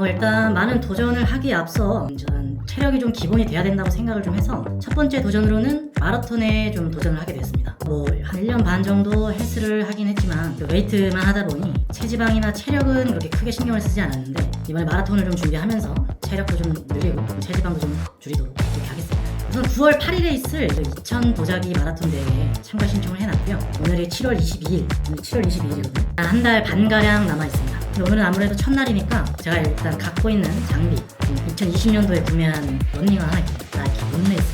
어, 일단 많은 도전을 하기에 앞서 저는 체력이 좀 기본이 돼야 된다고 생각을 좀 해서 첫 번째 도전으로는 마라톤에 좀 도전을 하게 됐습니다. 뭐 한 1년 반 정도 헬스를 하긴 했지만 그 웨이트만 하다 보니 체지방이나 체력은 그렇게 크게 신경을 쓰지 않았는데 이번에 마라톤을 좀 준비하면서 체력도 좀 늘리고 체지방도 좀 줄이도록 그렇게 하겠습니다. 우선 9월 8일에 있을 2000 도자기 마라톤 대회에 참가 신청을 해놨고요. 오늘이 7월 22일, 오늘 7월 22일이거든요. 한 달 반가량 남아있습니다. 오늘은 아무래도 첫날이니까 제가 일단 갖고 있는 장비 2020년도에 구매한 런닝화 하나 몬레이스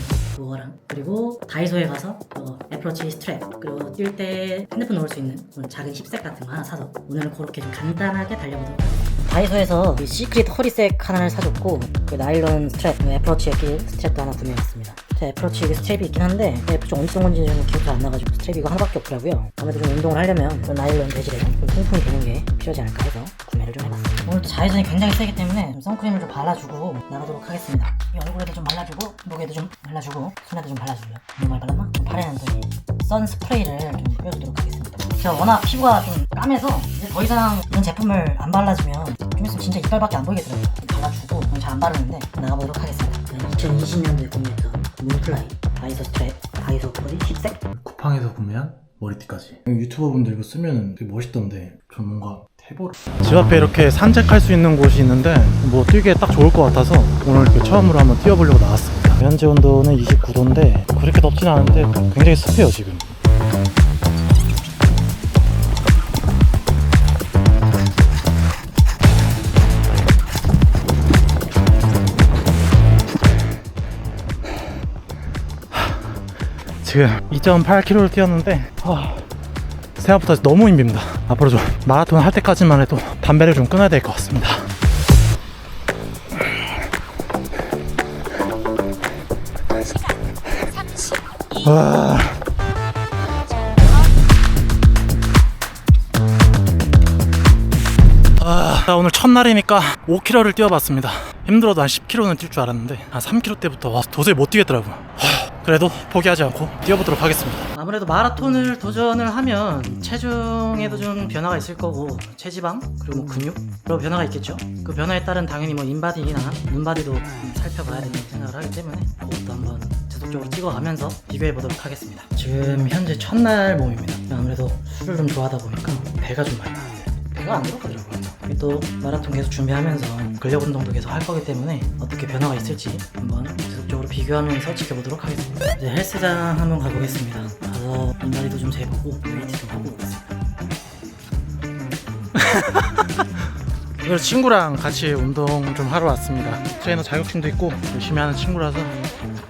그리고 다이소에 가서 어, 애플워치 스트랩 그리고 뛸 때 핸드폰 넣을 수 있는 작은 힙색 같은 거 하나 사서 오늘은 그렇게 좀 간단하게 달려보도록 하겠습니다. 다이소에서 이 시크릿 허리색 하나를 사줬고 그 나일론 스트랩 그 애플워치에 낄 스트랩도 하나 구매했습니다. 제 애플워치 이게 스트랩이 있긴 한데 애플 좀 어디 쓴 건지 좀 기억이 안 나가지고 스트랩 이거 하나밖에 없더라고요. 아무래도 좀 운동을 하려면 그 나일론 재질에 좀 통풍이 되는 게 필요하지 않을까 해서 구매를 좀 해봤습니다. 오늘 자외선이 굉장히 세기 때문에 좀 선크림을 좀 발라주고 나가도록 하겠습니다. 이 얼굴에도 좀 발라주고 목에도 좀 발라주고 손에도 좀 발라주고요. 너무 많이 발랐나? 팔에는 또이선 스프레이를 좀 뿌려주도록 하겠습니다. 제가 워낙 피부가 좀 까매서 이제 더 이상 이런 제품을 안 발라주면 좀 있으면 진짜 이빨밖에 안 보이겠더라고요. 발라주고 잘 안 바르는데 나가보도록 하겠습니다. 2020년도에 구매했던 문플라이 다이소 스트랩 다이소 코디 10색 쿠팡에서 구매한 머리띠까지 유튜버분들 이거 쓰면 되게 멋있던데 전 뭔가 태보를 집 앞에 이렇게 산책할 수 있는 곳이 있는데 뭐 뛰기에 딱 좋을 것 같아서 오늘 이렇게 처음으로 한번 뛰어보려고 나왔습니다. 현재 온도는 29도인데 그렇게 덥진 않은데 굉장히 습해요 지금. 지금 2.8km를 뛰었는데 아, 생각보다 너무 힘듭니다. 앞으로 좀 마라톤 할 때까지만 해도 담배를 좀 끊어야 될 것 같습니다. 와. 아, 자, 오늘 첫날이니까 5km를 뛰어봤습니다. 힘들어도 한 10km는 뛸 줄 알았는데 한 3km 때부터 와, 도저히 못 뛰겠더라고요. 하, 그래도 포기하지 않고 뛰어보도록 하겠습니다. 아무래도 마라톤을 도전을 하면 체중에도 좀 변화가 있을 거고 체지방 그리고 뭐 근육 그런 변화가 있겠죠. 그 변화에 따른 당연히 뭐 인바디나 눈바디도 좀 살펴봐야 된다고 생각을 하기 때문에 그것도 한번 지속적으로 찍어가면서 비교해 보도록 하겠습니다. 지금 현재 첫날 몸입니다. 아무래도 술을 좀 좋아하다 보니까 배가 좀 많이 나요. 배가 안 들어가더라고요. 또 마라톤 계속 준비하면서 근력 운동도 계속 할 거기 때문에 어떻게 변화가 있을지 한번 지속적으로 비교하면서 지켜보도록 하겠습니다. 이제 헬스장 한번 가보겠습니다. 가서 인바디도 좀 재보고 웨이트 좀 하고 오겠습니다. 오늘 친구랑 같이 운동 좀 하러 왔습니다. 트레이너 자격증도 있고 열심히 하는 친구라서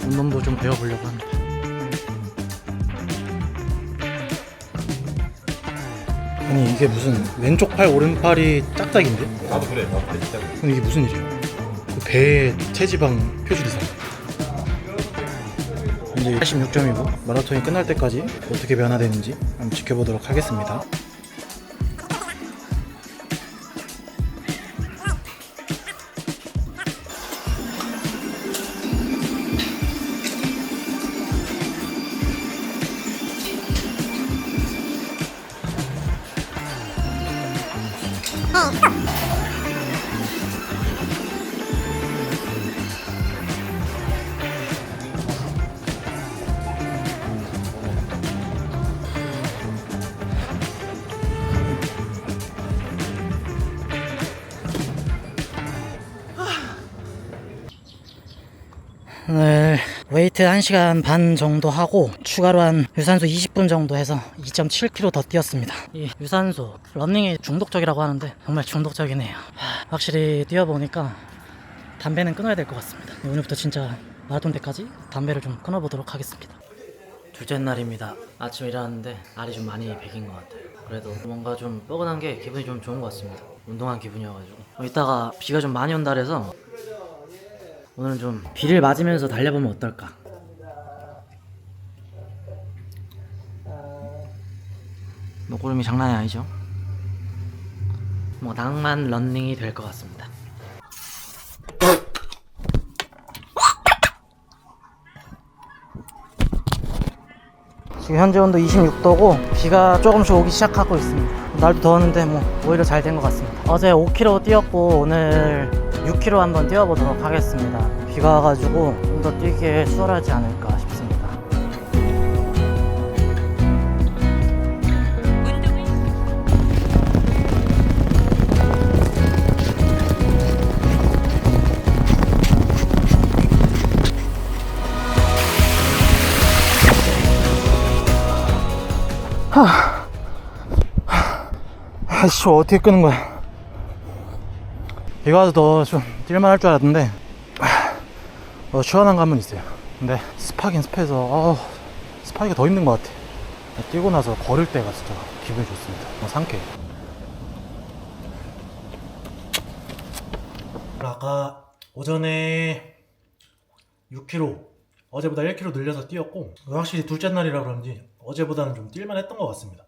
운동도 좀 배워보려고 합니다. 아니 이게 무슨 왼쪽 팔 오른팔이 짝짝인데? 나도 그래, 나도 그래, 진짜. 근데 이게 무슨 일이야? 그 배에 체지방 표준 이상. 이제 86점이고 마라톤이 끝날 때까지 어떻게 변화되는지 한번 지켜보도록 하겠습니다. 오늘 웨이트 1시간 반 정도 하고 추가로 한 유산소 20분 정도 해서 2.7km 더 뛰었습니다. 이 유산소 런닝이 중독적이라고 하는데 정말 중독적이네요. 하, 확실히 뛰어보니까 담배는 끊어야 될 것 같습니다. 오늘부터 진짜 마라톤 때까지 담배를 좀 끊어보도록 하겠습니다. 둘째 날입니다. 아침 일어났는데 알이 좀 많이 배긴 것 같아요. 그래도 뭔가 좀 뻐근한 게 기분이 좀 좋은 것 같습니다. 운동한 기분이어가지고. 이따가 비가 좀 많이 온다 그래서 오늘은 좀 비를 맞으면서 달려보면 어떨까? 목구름이 장난이 아니죠? 뭐 낭만 런닝이 될 것 같습니다. 지금 현재 온도 26도고 비가 조금씩 오기 시작하고 있습니다. 날도 더웠는데 뭐 오히려 잘 된 것 같습니다. 어제 5km 뛰었고 오늘 6km 한번 뛰어보도록 하겠습니다. 비가 와가지고 좀 더 뛰기에 수월하지 않을까 싶습니다. 아씨 어떻게 끄는 거야 비가 와서 더 좀 뛸만 할 줄 알았는데 어, 시원한 감은 있어요. 근데 습하긴 습해서 어, 습하기가 더 힘든 것 같아. 뛰고 나서 걸을 때가 진짜 기분이 좋습니다. 어, 상쾌해. 아까 오전에 6km 어제보다 1km 늘려서 뛰었고 확실히 둘째 날이라 그런지 어제보다는 좀 뛸만 했던 것 같습니다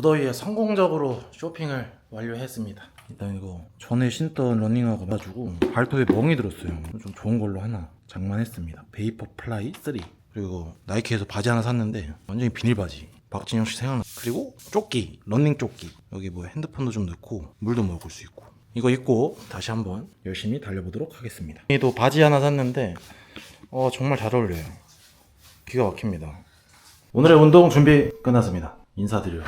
무더위에 성공적으로 쇼핑을 완료했습니다. 일단 이거 전에 신던 러닝화가 가지고 발톱에 멍이 들었어요. 좀 좋은 걸로 하나 장만했습니다. 베이퍼 플라이 3. 그리고 나이키에서 바지 하나 샀는데 완전히 비닐 바지. 박진영 씨 생각나. 그리고 조끼, 러닝 조끼. 여기 뭐 핸드폰도 좀 넣고 물도 먹을 수 있고. 이거 입고 다시 한번 열심히 달려보도록 하겠습니다. 또 바지 하나 샀는데 어 정말 잘 어울려요. 기가 막힙니다. 오늘의 운동 준비 끝났습니다. 인사드려요.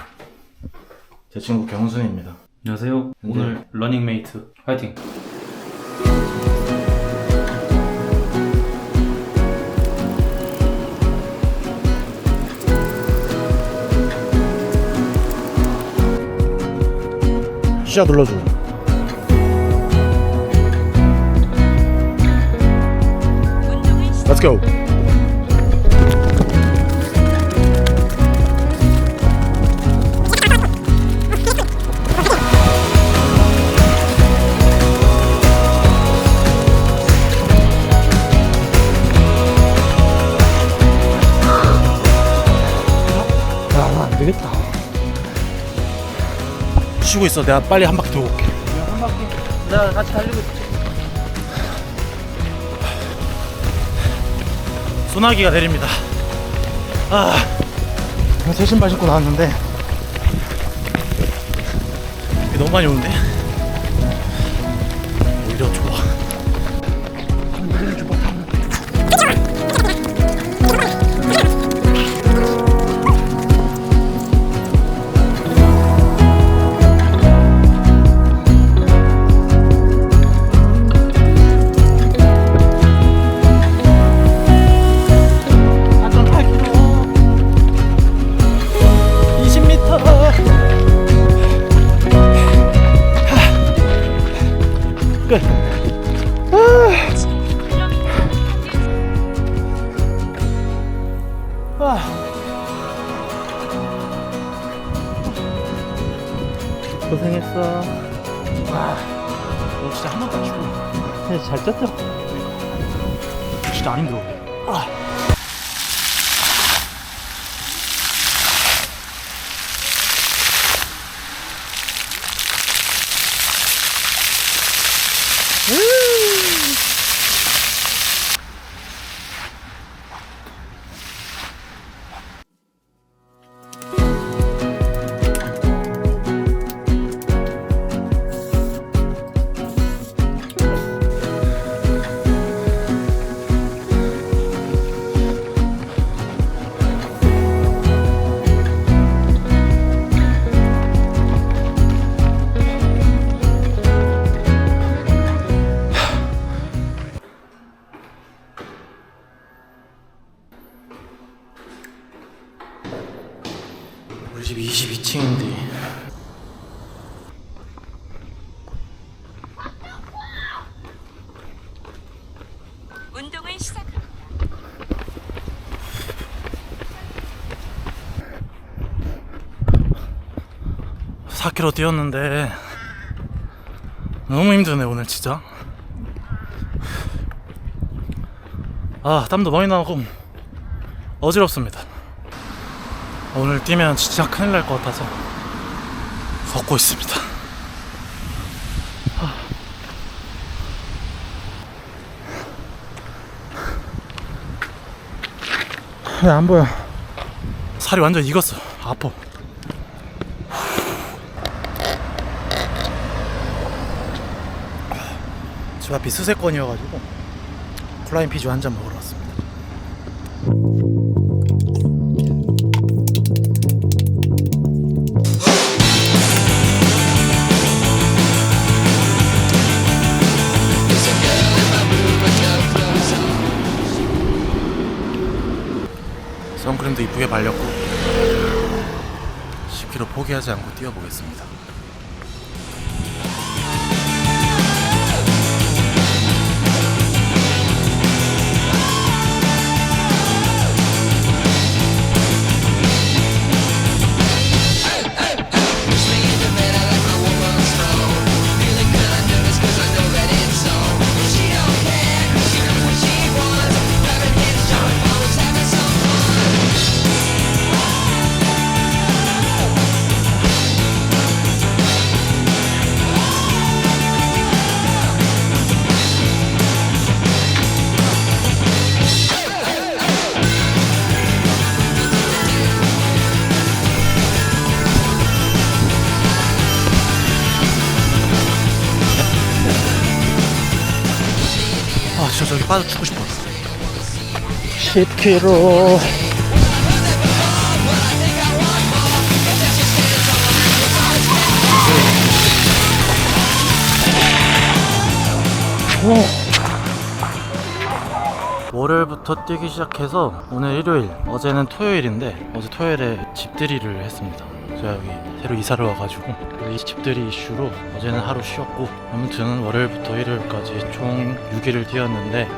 제 친구 경순입니다. 안녕하세요. 오늘 러닝메이트 화이팅. 시작 눌러줘. Let's go. 쉬고 있어. 내가 빨리 한 바퀴 돌고 올게. 내가 같이 달리고 있어. 소나기가 내립니다. 아, 새 신발 신고 나왔는데 비 너무 많이 오는데 고생했어. 와, 너 진짜 한 번도 안 쉬고. 잘 쪘죠? 진짜 안 힘들어. 아. 4km 뛰었는데 너무 힘드네 오늘 진짜. 아 땀도 많이 나고 어지럽습니다. 오늘 뛰면 진짜 큰일 날 것 같아서 걷고 있습니다. 왜안 보여. 살이 완전 익었어. 아파 집 앞이 수세권이어가지고 플라인 피주 한 잔 먹으러 왔습니다. 선크림도 이쁘게 발렸고 10km 포기하지 않고 뛰어보겠습니다 아 진짜 저기 빠져 죽고 싶어. 10km 월요일부터 뛰기 시작해서 오늘 일요일 어제는 토요일인데 어제 토요일에 집들이를 했습니다 제가 여기 새로 이사를 와가지고 이 집들이 이슈로 어제는 하루 쉬었고 아무튼 월요일부터 일요일까지 총 6일을 뛰었는데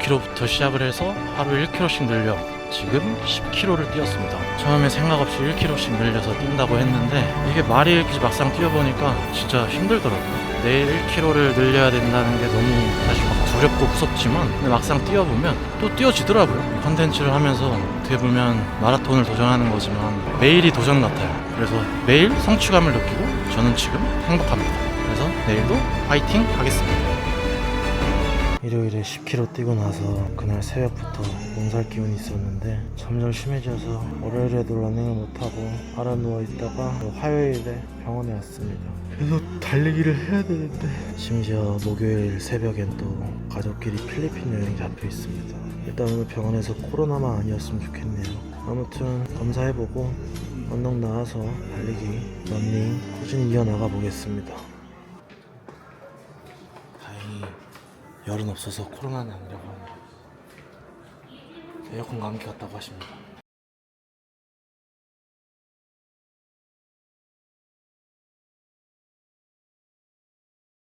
5km부터 시작을 해서 하루 1km씩 늘려 지금 10km를 뛰었습니다. 처음에 생각 없이 1km씩 늘려서 뛴다고 했는데 이게 말이 이렇게 막상 뛰어보니까 진짜 힘들더라고요. 내일 1km를 늘려야 된다는 게 너무 사실 막 두렵고 무섭지만 근데 막상 뛰어보면 또 뛰어지더라고요. 컨텐츠를 하면서 어떻게 보면 마라톤을 도전하는 거지만 매일이 도전 같아요. 그래서 매일 성취감을 느끼고 저는 지금 행복합니다. 그래서 내일도 파이팅 하겠습니다. 일요일에 10km 뛰고 나서 그날 새벽부터 몸살 기운이 있었는데 점점 심해져서 월요일에도 러닝을 못하고 알아 누워 있다가 화요일에 병원에 왔습니다. 그래서 달리기를 해야 되는데 심지어 목요일 새벽엔 또 가족끼리 필리핀 여행 잡혀 있습니다. 일단 오늘 병원에서 코로나만 아니었으면 좋겠네요. 아무튼 검사해보고 언덕 나와서 달리기, 러닝 꾸준히 이어나가 보겠습니다. 열은 없어서 코로나는 아니라고 하네요. 에어컨 감기 같다고 하십니다.